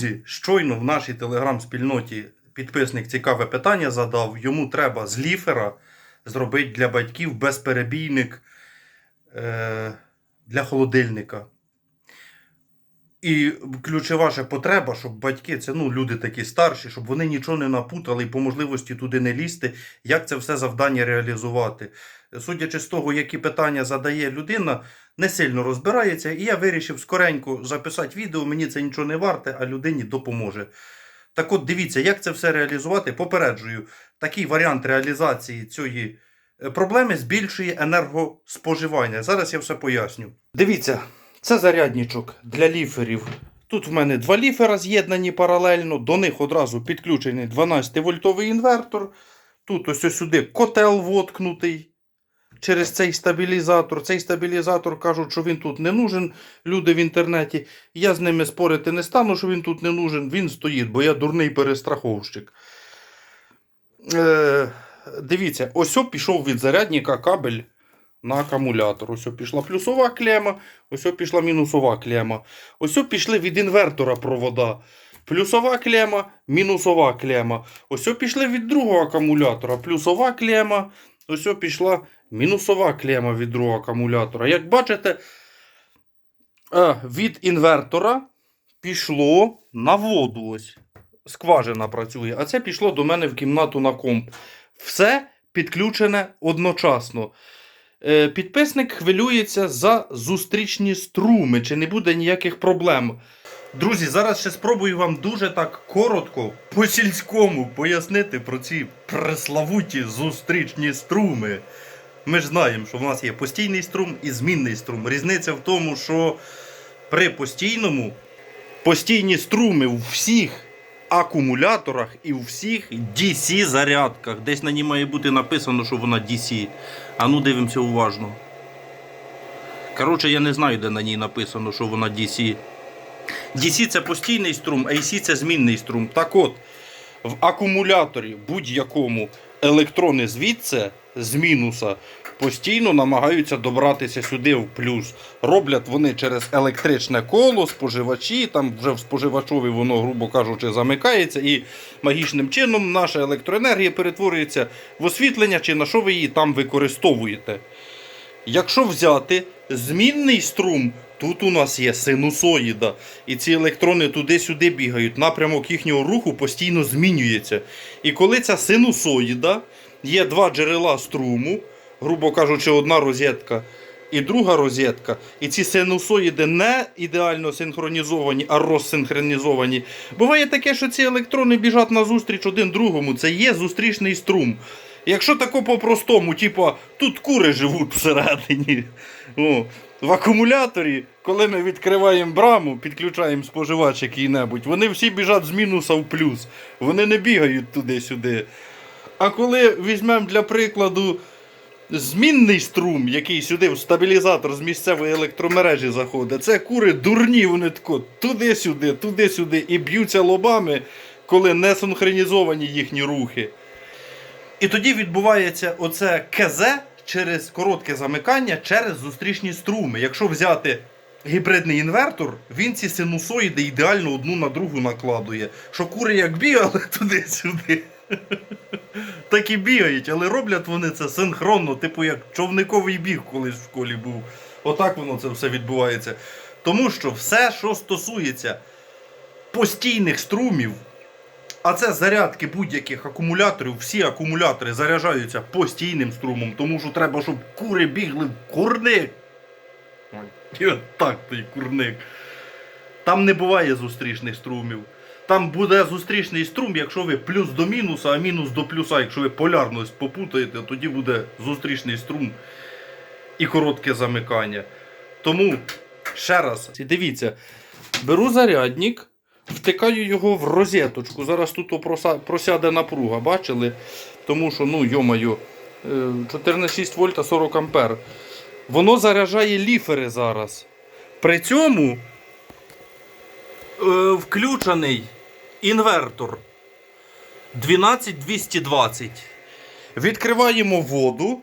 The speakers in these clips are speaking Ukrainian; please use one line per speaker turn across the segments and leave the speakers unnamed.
Друзі, щойно в нашій телеграм-спільноті підписник цікаве питання задав. Йому треба з ліфера зробити для батьків безперебійник е, для холодильника. І ключова ще потреба, щоб батьки, це ну, люди такі старші, щоб вони нічого не напутали і по можливості туди не лізти, як це все завдання реалізувати. Судячи з того, які питання задає людина, не сильно розбирається, і я вирішив скоренько записати відео, мені це нічого не варте, а людині допоможе. Так от дивіться, як це все реалізувати. Попереджую, такий варіант реалізації цієї е, проблеми збільшує енергоспоживання. Зараз я все поясню. Дивіться, це зарядничок для ліферів. Тут в мене два ліфера з'єднані паралельно, до них одразу підключений 12-вольтовий інвертор. Тут ось ось сюди котел воткнутий через цей стабілізатор. Цей стабілізатор кажуть, що він тут не нужен. Люди в інтернеті. Я з ними спорити не стану, що він тут не нужен. Він стоїть, бо я дурний перестраховщик. Е, дивіться, ось пішов від зарядника кабель на акумулятор. Ось пішла плюсова клема, ось пішла мінусова клема. Ось пішли від інвертора провода. Плюсова клема, мінусова клема. Ось пішли від другого акумулятора. Плюсова клема. Ось пішла мінусова клема від другого акумулятора. Як бачите, е, від інвертора пішло на воду. Ось. Скважина працює. А це пішло до мене в кімнату на комп. Все підключене одночасно. Е, Підписник хвилюється за зустрічні струми, чи не буде ніяких проблем. Друзі, зараз ще спробую вам дуже так коротко, по-сільському пояснити про ці преславуті зустрічні струми. Ми ж знаємо, що в нас є постійний струм і змінний струм. Різниця в тому, що при постійному постійні струми у всіх акумуляторах і у всіх DC зарядках. Десь на ній має бути написано, що вона DC. А ну дивимося уважно. Коротше, я не знаю, де на ній написано, що вона DC. DC це постійний струм, AC це змінний струм. Так от, в акумуляторі будь-якому електрони звідси з мінуса постійно намагаються добратися сюди в плюс. Роблять вони через електричне коло, споживачі, там вже в споживачові воно, грубо кажучи, замикається, і магічним чином наша електроенергія перетворюється в освітлення, чи на що ви її там використовуєте. Якщо взяти змінний струм, тут у нас є синусоїда, і ці електрони туди-сюди бігають, напрямок їхнього руху постійно змінюється. І коли ця синусоїда є два джерела струму, грубо кажучи, одна розетка і друга розетка, і ці синусоїди не ідеально синхронізовані, а розсинхронізовані. Буває таке, що ці електрони біжать назустріч один другому, це є зустрічний струм. Якщо тако по-простому, типа тут кури живуть всередині. В акумуляторі, коли ми відкриваємо браму, підключаємо споживач який-небудь, вони всі біжать з мінуса в плюс. Вони не бігають туди-сюди. А коли візьмемо для прикладу змінний струм, який сюди в стабілізатор з місцевої електромережі заходить, це кури дурні, вони тако туди-сюди, туди-сюди і б'ються лобами, коли не синхронізовані їхні рухи. І тоді відбувається оце КЗ через коротке замикання через зустрічні струми. Якщо взяти гібридний інвертор, він ці синусоїди ідеально одну на другу накладує. Що кури як бігали туди-сюди. Так і бігають, але роблять вони це синхронно, типу як човниковий біг колись в школі був. Отак воно це все відбувається. Тому що все, що стосується постійних струмів, а це зарядки будь-яких акумуляторів, всі акумулятори заряджаються постійним струмом, тому що треба, щоб кури бігли в курник. І от так той курник. Там не буває зустрічних струмів. Там буде зустрічний струм, якщо ви плюс до мінуса, а мінус до плюса. Якщо ви полярність попутаєте, тоді буде зустрічний струм і коротке замикання. Тому ще раз, дивіться, беру зарядник, втикаю його в розеточку. Зараз тут просяде напруга, бачили? Тому що, ну, йомаю, 14,6 вольта 40 ампер. Воно заряджає ліфери зараз. При цьому е, включений інвертор 12220. Відкриваємо воду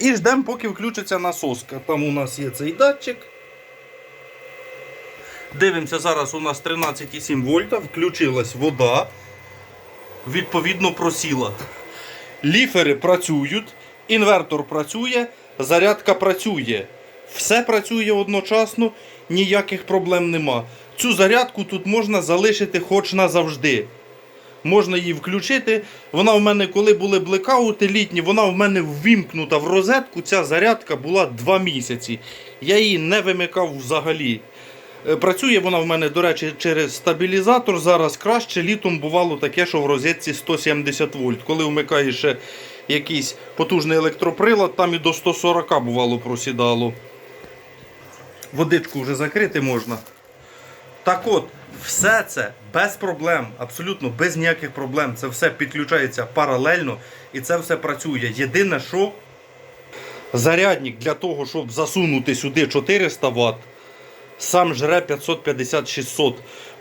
і ждемо, поки включиться насоска. Там у нас є цей датчик. Дивимося, зараз у нас 13,7 вольта, включилась вода, відповідно просіла. Ліфери працюють, інвертор працює, зарядка працює. Все працює одночасно, ніяких проблем нема. Цю зарядку тут можна залишити хоч назавжди. Можна її включити. Вона в мене, коли були блекаути літні, вона в мене ввімкнута в розетку. Ця зарядка була 2 місяці. Я її не вимикав взагалі. Е, Працює вона в мене, до речі, через стабілізатор. Зараз краще. Літом бувало таке, що в розетці 170 вольт. Коли вмикаєш ще якийсь потужний електроприлад, там і до 140 бувало просідало. Водичку вже закрити можна. Так от, все це без проблем, абсолютно без ніяких проблем. Це все підключається паралельно і це все працює. Єдине, що зарядник для того, щоб засунути сюди 400 Вт, сам жре 550-600.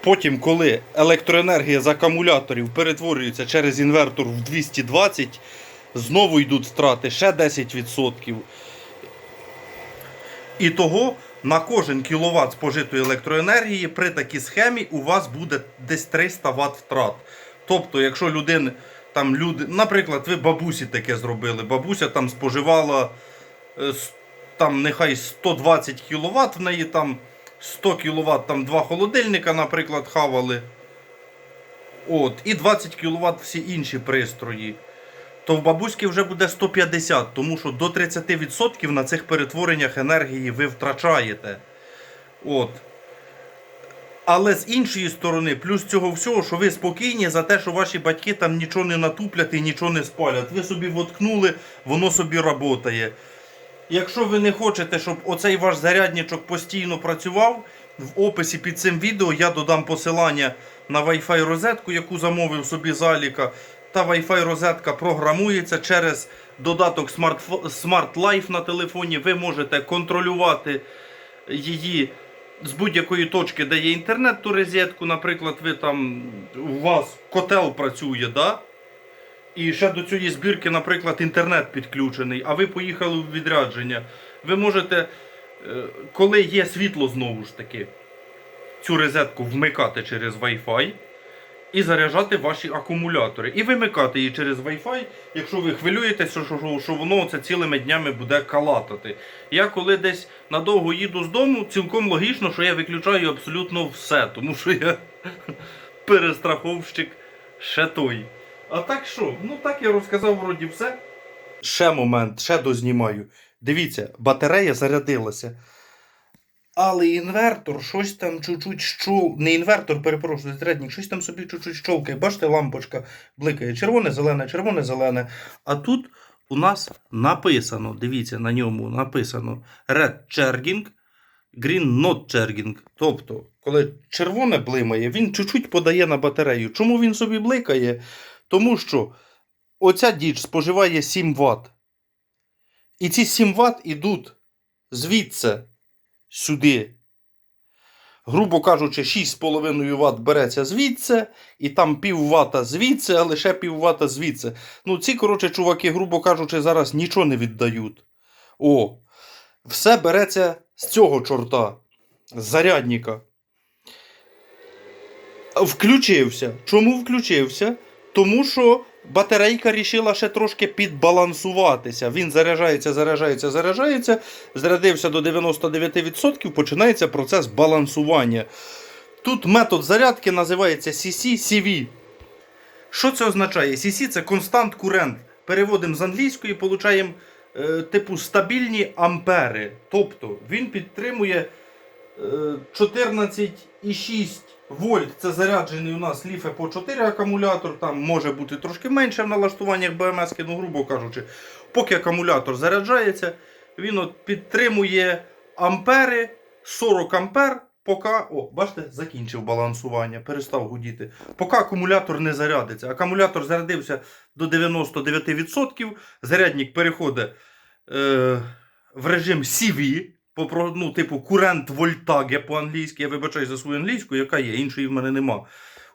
Потім, коли електроенергія з акумуляторів перетворюється через інвертор в 220, знову йдуть втрати ще 10%. І того на кожен кіловат спожитої електроенергії при такій схемі у вас буде десь 300 Вт втрат. Тобто, якщо людина, там люди, наприклад, ви бабусі таке зробили, бабуся там споживала е, там нехай 120 кВт, в неї там 100 кВт, там два холодильника, наприклад, хавали. От, і 20 кВт всі інші пристрої то в бабуськи вже буде 150, тому що до 30% на цих перетвореннях енергії ви втрачаєте. От. Але з іншої сторони, плюс цього всього, що ви спокійні за те, що ваші батьки там нічого не натуплять і нічого не спалять. Ви собі воткнули, воно собі працює. Якщо ви не хочете, щоб оцей ваш зарядничок постійно працював, в описі під цим відео я додам посилання на Wi-Fi розетку, яку замовив собі заліка. Та Wi-Fi розетка програмується через додаток Smart, Life на телефоні. Ви можете контролювати її з будь-якої точки, де є інтернет, ту розетку, наприклад, ви там у вас котел працює, да? І ще до цієї збірки, наприклад, інтернет підключений, а ви поїхали в відрядження. Ви можете, е, коли є світло знову ж таки, цю розетку вмикати через Wi-Fi і заряджати ваші акумулятори. І вимикати її через Wi-Fi, якщо ви хвилюєтеся, що, що, що воно це цілими днями буде калатати. Я коли десь надовго їду з дому, цілком логічно, що я виключаю абсолютно все, тому що я перестраховщик ще той. А так що? Ну так я розказав вроді все. Ще момент, ще дознімаю. Дивіться, батарея зарядилася. Але інвертор щось там чуть-чуть щол... Не інвертор, перепрошую, зарядник, щось там собі чуть-чуть щолкає. Бачите, лампочка бликає. Червоне, зелене, червоне, зелене. А тут у нас написано, дивіться, на ньому написано Red Charging, Green Not Charging. Тобто, коли червоне блимає, він чуть-чуть подає на батарею. Чому він собі бликає? Тому що оця діч споживає 7 Вт. І ці 7 Вт ідуть звідси сюди. Грубо кажучи, 6,5 Вт береться звідси, і там пів вата звідси, а лише пів вата звідси. Ну, ці, коротше, чуваки, грубо кажучи, зараз нічого не віддають. О, все береться з цього чорта, з зарядника. Включився. Чому включився? Тому що батарейка рішила ще трошки підбалансуватися. Він заряджається, заряджається, заряджається. Зарядився до 99%, починається процес балансування. Тут метод зарядки називається CC-CV. Що це означає? CC це констант курент. Переводимо з англійської, получаємо е, типу стабільні ампери. Тобто він підтримує е, 14,6 вольт. Це заряджений у нас ліфе по 4 акумулятор. Там може бути трошки менше в налаштуваннях БМС, ну, грубо кажучи. Поки акумулятор заряджається, він от підтримує ампери 40 ампер. Поки, о, бачите, закінчив балансування, перестав гудіти. Поки акумулятор не зарядиться. Акумулятор зарядився до 99%. Зарядник переходить е, в режим CV, по, про- ну, типу курент вольтаге по-англійськи. Я вибачаю за свою англійську, яка є, іншої в мене нема.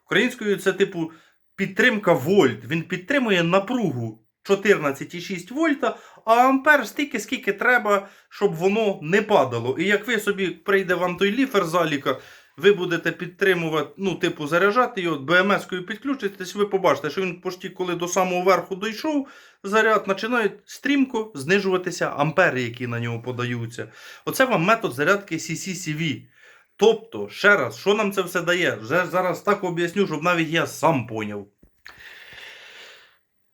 Українською це типу підтримка вольт. Він підтримує напругу 14,6 вольта, а ампер стільки, скільки треба, щоб воно не падало. І як ви собі прийде вам той ліфер заліка, ви будете підтримувати, ну, типу, заряджати його, БМС-кою підключитесь, ви побачите, що він почти коли до самого верху дійшов, заряд починає стрімко знижуватися ампери, які на нього подаються. Оце вам метод зарядки CCCV. Тобто, ще раз, що нам це все дає? Вже зараз так об'ясню, щоб навіть я сам поняв.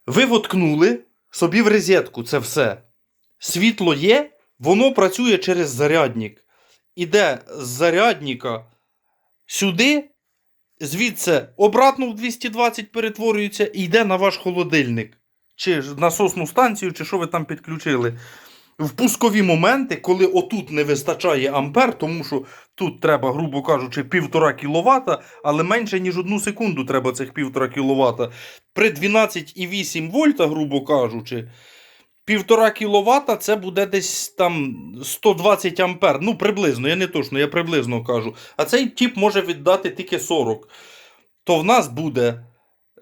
Ви воткнули собі в розетку це все. Світло є, воно працює через зарядник. Іде з зарядника сюди, звідси обратно в 220 перетворюється і йде на ваш холодильник. Чи насосну станцію, чи що ви там підключили. В пускові моменти, коли отут не вистачає ампер, тому що тут треба, грубо кажучи, півтора кВт, але менше, ніж одну секунду треба цих півтора кВт. При 12,8 вольта, грубо кажучи, півтора кВт це буде десь там 120 ампер. Ну, приблизно, я не точно, я приблизно кажу. А цей тип може віддати тільки 40. То в нас буде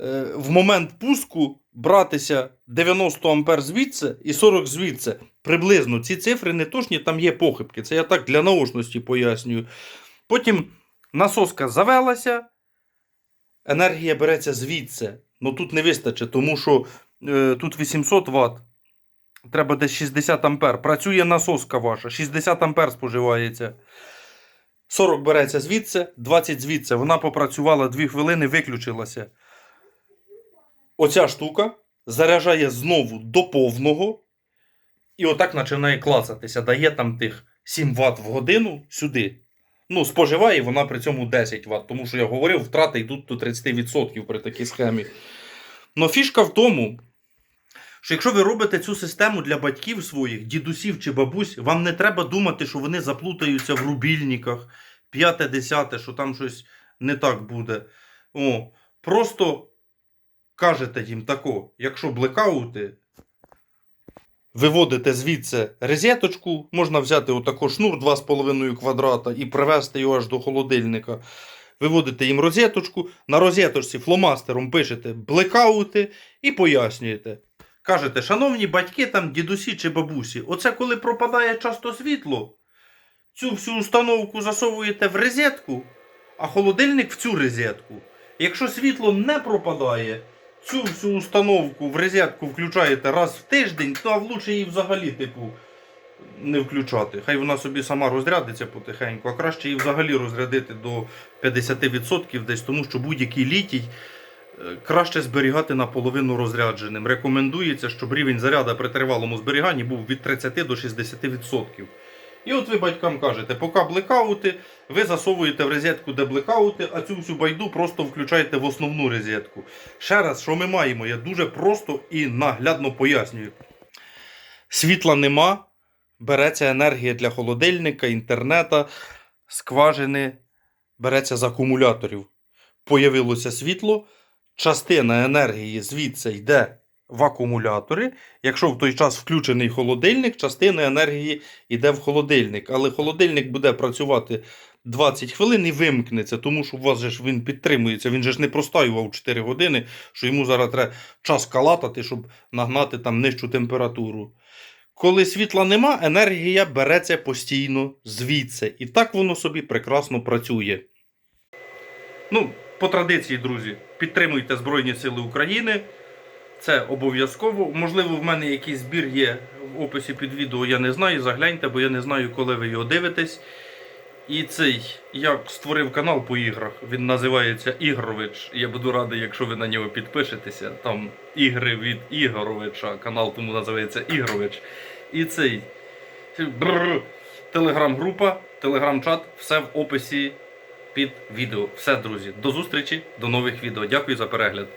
е, в момент пуску братися 90 ампер звідси і 40 звідси. Приблизно ці цифри не точні, там є похибки. Це я так для наочності пояснюю. Потім насоска завелася, енергія береться звідси. Ну тут не вистачить, тому що е, тут 800 Вт. Треба десь 60 ампер. Працює насоска ваша, 60 ампер споживається. 40 береться звідси, 20 звідси. Вона попрацювала 2 хвилини, виключилася. Оця штука заряджає знову до повного. І отак починає клацатися. Дає там тих 7 Вт в годину сюди. Ну, споживає вона при цьому 10 Вт, тому що я говорив, втрати йдуть до 30% при такій схемі. Но фішка в тому, що якщо ви робите цю систему для батьків своїх, дідусів чи бабусь, вам не треба думати, що вони заплутаються в рубільниках, п'яте, десяте, що там щось не так буде. О, просто кажете їм тако, якщо блекаути, виводите звідси розеточку, можна взяти отако шнур 2,5 квадрата і привезти його аж до холодильника. Виводите їм розеточку, на розеточці фломастером пишете блекаути і пояснюєте. Кажете, шановні батьки, там дідусі чи бабусі, оце коли пропадає часто світло, цю всю установку засовуєте в розетку, а холодильник в цю розетку. Якщо світло не пропадає, цю всю установку в розетку включаєте раз в тиждень, то а її взагалі, типу, не включати. Хай вона собі сама розрядиться потихеньку, а краще її взагалі розрядити до 50% десь, тому що будь-який літій краще зберігати наполовину розрядженим. Рекомендується, щоб рівень заряду при тривалому зберіганні був від 30 до 60%. І от ви батькам кажете, поки блекаути, ви засовуєте в розетку, де блекаути, а цю всю байду просто включаєте в основну розетку. Ще раз, що ми маємо, я дуже просто і наглядно пояснюю. Світла нема, береться енергія для холодильника, інтернета, скважини, береться з акумуляторів. Появилося світло, частина енергії звідси йде в акумулятори. Якщо в той час включений холодильник, частина енергії йде в холодильник. Але холодильник буде працювати 20 хвилин і вимкнеться, тому що у вас же ж він підтримується. Він же ж не простоював 4 години, що йому зараз треба час калатати, щоб нагнати там нижчу температуру. Коли світла нема, енергія береться постійно звідси. І так воно собі прекрасно працює. Ну, по традиції, друзі, підтримуйте Збройні Сили України. Це обов'язково. Можливо, в мене якийсь збір є в описі під відео, я не знаю. Загляньте, бо я не знаю, коли ви його дивитесь. І цей я створив канал по іграх. Він називається Ігрович. Я буду радий, якщо ви на нього підпишетеся. Там ігри від Ігоровича. Канал тому називається Ігрович. І цей телеграм-група, телеграм-чат, все в описі під відео. Все, друзі. До зустрічі, до нових відео. Дякую за перегляд.